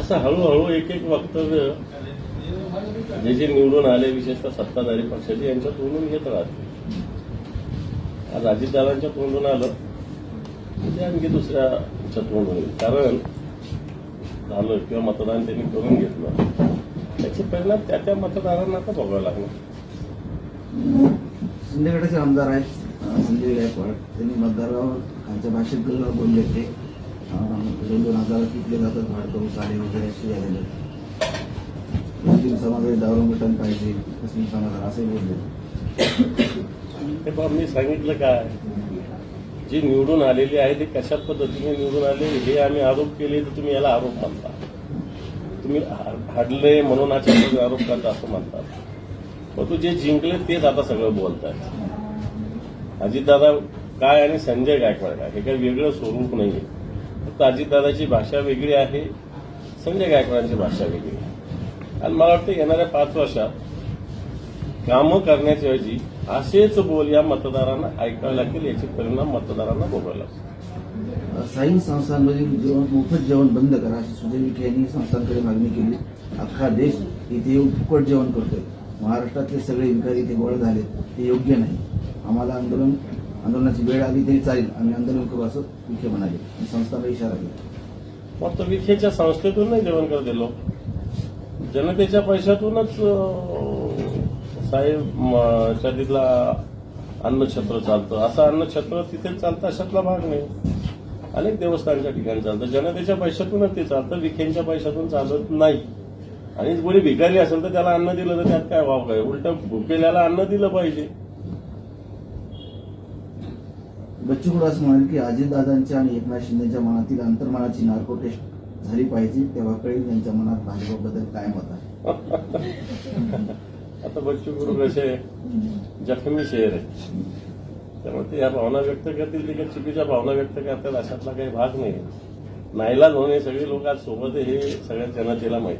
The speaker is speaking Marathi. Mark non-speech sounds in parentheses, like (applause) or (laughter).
असं हळूहळू एक एक वक्तव्य जे जे निवडून आले विशेषतः सत्ताधारी पक्षाचे यांच्या तोंडून घेत राहते. आज अजितदादांच्या तोंडून आलं ते आणखी दुसऱ्याच्या तोंडून येईल. कारण झालं किंवा मतदान त्यांनी करून घेतलं. त्याचे परिणाम त्या त्या मतदारांना आता बघावं लागणार. शिंदेगडाचे आमदार आहेत संजय गायकवाड. त्यांनी मतदारावर त्यांच्या भाषेत गल्ला बोलले होते. दोन दोन हजार पिकले जातात भाडकरू साडे वगैरे असे झालेले मुस्लिम समाजात दावरंगटन पाहिजे मुस्लिम समाजाला असे बोलले ते मी सांगितलं काय? जे निवडून आलेले आहे ते कशा पद्धतीने निवडून आले हे आम्ही आरोप केले तर तुम्ही याला आरोप मानता. तुम्ही हाडले म्हणून हा आरोप करता असं म्हणतात मग तू जे जिंकले तेच आता सगळं बोलतायत. अजितदादा काय आणि संजय गायकवाड काय? हे काही वेगळं स्वरूप नाहीये. फक्त अजितदादाची भाषा वेगळी आहे संजय गायकवाडांची भाषा वेगळी आहे. आणि मला वाटतं येणाऱ्या पाच वर्षात कामं करण्याच्याऐवजी असेच बोल या मतदारांना ऐकावे लागतील याचे परिणाम मतदारांना भोगावे लागतील. अं, साई संस्थांमधील जेवण मोफत जेवण बंद करा अशी सुजय विखे यांनी संस्थांकडे मागणी केली. अख्खा देश इथे येऊन फुकट जेवण करतोय. महाराष्ट्रातले सगळे विकारी इथे गोळा झाले ते योग्य नाही. आम्हाला आंदोलन आंदोलनाची वेळ आली तरी चालेल. आम्ही आंदोलन करू असं विखे म्हणाले. संस्थाला इशारा दिला. फक्त विखेच्या संस्थेतून नाही जेवण करते लोक? जनतेच्या पैशातूनच साहेब म, अन्नछत्र चालतं. असं अन्नछत्र तिथे चालतं अशातला भाग नाही. अनेक देवस्थानच्या ठिकाणी चालतं. जनतेच्या पैशातूनच ते चालतं विखेंच्या पैशातून चालत नाही. आणि कोणी भिकारी असेल तर त्याला अन्न दिलं तर त्यात काय वाव काय? उलट भुकेल्याला अन्न दिलं पाहिजे. बच्चू कडू असं म्हणाले की अजितदादांच्या आणि एकनाथ शिंदेच्या मनातील अंतर्मनाची नार्को टेस्ट झाली पाहिजे तेव्हा कळेल त्यांच्या मनात भाजपबद्दल काय मत आहे. (laughs) आता बच्चू गुरु कसे जखमी शेर आहे. त्यामुळे ते या भावना व्यक्त करतील ते काही चुकीच्या भावना व्यक्त करतात अशातला काही भाग नाही. नाईलाज होणे सगळे लोक आज सोबत आहे हे सगळ्या जनतेला माहिती